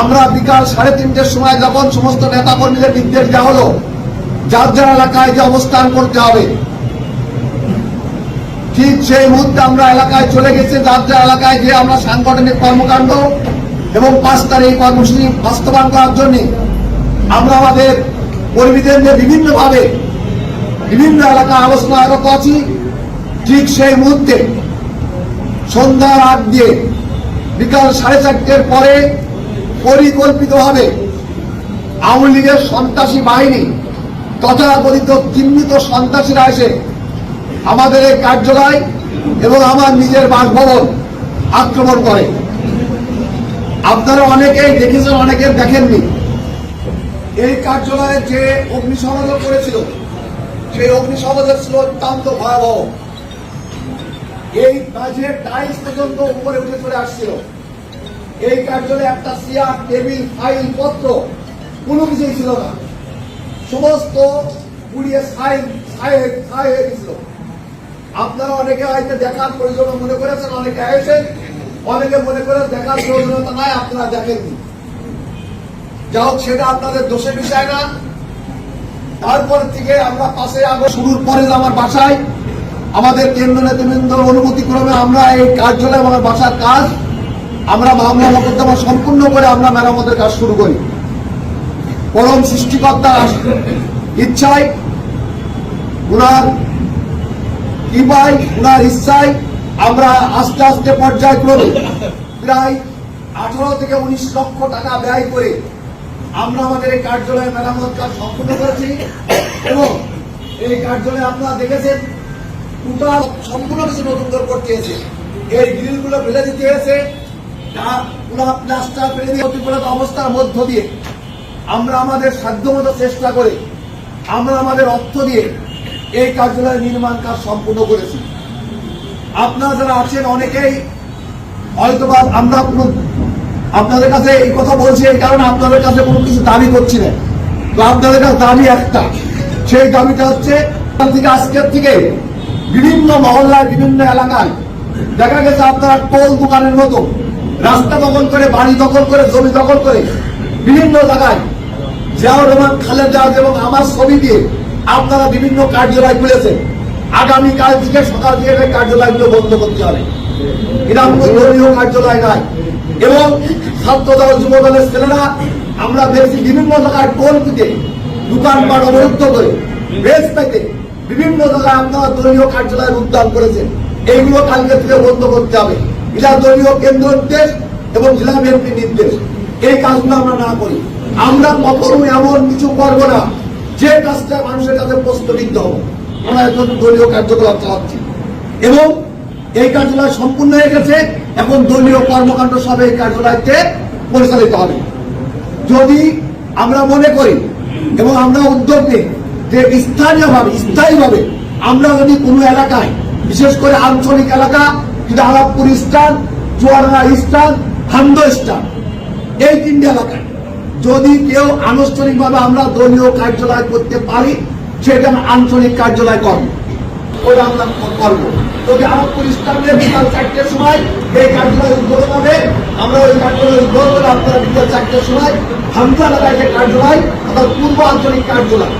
আমরা বিকাল সাড়ে তিনটের সময় যখন সমস্ত নেতা কর্মীদের নির্দেশ দেওয়া হলো, যার যার এলাকায় যে অবস্থান করতে হবে, ঠিক সেই মুহূর্তে আমরা এলাকায় চলে গেছে, যার যার এলাকায় যে আমরা সাংগঠনিক কর্মকাণ্ড এবং পাঁচ তারিখ কর্মসূচি বাস্তবায়ন করার জন্য আমরা আমাদের কর্মীদের নিয়ে বিভিন্নভাবে বিভিন্ন এলাকায় আলোচনা আরত আছি ঠিক সেই মুহূর্তে সন্ধ্যার আগ দিয়ে বিকাল সাড়ে চারটের পরে পরিকল্পিতভাবে আওয়ামী লীগের সন্ত্রাসী বাহিনী তথাকথিত চিহ্নিত সন্ত্রাসীরা এসে আমাদের এই কার্যালয় এবং আমার নিজের বাসভবন আক্রমণ করে। আপনারা অনেকেই দেখেছেন অনেকে দেখেননি। এই কার্যালয়ে যে অগ্নিসংযোগ করেছিল, সেই অগ্নিসংযোগ ছিল অত্যন্ত ভয়াবহ। এই কাজের টাইলস পর্যন্ত উপরে উঠে চলে আসছিল। এই কার্যালয়ে একটা চেয়ার টেবিল, ফাইল, পত্র, কোনো কিছুই ছিল না। সমস্ত পুড়িয়ে ছাই হয়ে- গেছিল। আপনারা অনেকে হয়তো দেখার প্রয়োজন মনে করেছেন, অনেকে এসেছেন। অনেকে মনে করে দেখার প্রয়োজনীয়তা নাই, আপনারা দেখেননি। যা হোক, সেটা আপনাদের দোষের বিষয় না। তারপর থেকে আমরা পাশে আগস্ট শুরুর পরে আমার বাসায়, আমাদের কেন্দ্র নেতৃবৃন্দর অনুমতি ক্রমে আমরা এই কার্যালয়, আমার বাসার কাজ আমরা মামলা মোকদ্দমা সম্পূর্ণ করে আমরা মেরামতের কাজ শুরু করি। পরম সৃষ্টিকর্তার ইচ্ছায় উনার কৃপায় উনার ইচ্ছায় আমরা আস্তে আস্তে পর্যায়ক্রমে প্রায় আঠারো থেকে উনিশ লক্ষ টাকা ব্যয় করে আমরা আমাদের এই কার্যালয়ে মেরামত কাজ সম্পূর্ণ করেছি এবং এই কার্যালয়ে আপনারা দেখেছেন, টোটাল সম্পূর্ণ কিছু নতুন করে করতে হয়েছে এই গ্রিলগুলো ফেলে দিতে হয়েছে। অবস্থার মধ্য দিয়ে আমরা আমাদের সাধ্যমতো চেষ্টা করে, আমরা আমাদের অর্থ দিয়ে এই কার্যালয়ের নির্মাণ কাজ সম্পূর্ণ করেছি। আপনারা যারা আছেন অনেকেই হয়তোবা আমরা আপনাদের কাছে এই কথা বলছি এই কারণে আপনাদের কাছে কোনো কিছু দাবি করছি না। তো আপনাদের কাছে দাবি একটা, সেই দাবিটা হচ্ছে আজকের থেকে বিভিন্ন মহল্লায়, বিভিন্ন এলাকায় দেখা গেছে আপনারা টোল দোকানের মতো রাস্তা দখল করে, বাড়ি দখল করে, জমি দখল করে, বিভিন্ন জায়গায় জিয়াউর রহমান, খালেদা এবং আমার ছবি দিয়ে আপনারা বিভিন্ন কার্যালয় খুলেছেন। আগামীকাল থেকে সকাল থেকে কার্যালয়গুলো বন্ধ করতে হবে। এটা কোনো ধর্মীয় কার্যালয় নয়। এবং ছাত্র দল, যুব দলের ছেলেরা, আমরা দেখছি বিভিন্ন জায়গায় টোল দিতে দোকানপাট অবরুদ্ধ করে, বেশ পেতে বিভিন্ন জায়গায় আপনারা দলীয় কার্যালয়ের উদ্যান করেছেন। এইগুলো কালকে থেকে বন্ধ করতে হবে। এটা দলীয় কেন্দ্র নির্দেশ এবং জেলা বিএনপি নির্দেশ। এই কাজগুলো আমরা না করি। আমরা কখনো এমন কিছু করব না। যে কাজটা মানুষের কাছে প্রস্তুত হব আমরা এখন দলীয় কার্যকলাপ চালাচ্ছি। এবং এই কার্যালয় সম্পূর্ণ হয়ে গেছে। এখন দলীয় কর্মকাণ্ড সব এই কার্যালয়তে পরিচালিত হবে। যদি আমরা মনে করি এবং আমরা উদ্যোগ নিই যে স্থানীয়ভাবে, স্থায়ীভাবে আমরা যদি কোনো এলাকায়, বিশেষ করে আঞ্চলিক এলাকা যেটা আলাপপুর স্থান চুয়াডাঙ্গা স্থান হান্দ স্থান এই তিনটি এলাকায় যদি কেউ আনুষ্ঠানিকভাবে আমরা দলীয় কার্যালয় করতে পারি, সেটা আমরা আঞ্চলিক কার্যালয় করব। ওটা আমরা চারটের সময় এই আমরা ওই চারটের সময় এলাকায় কার্যালয় পূর্ব আঞ্চলিক কার্যালয়।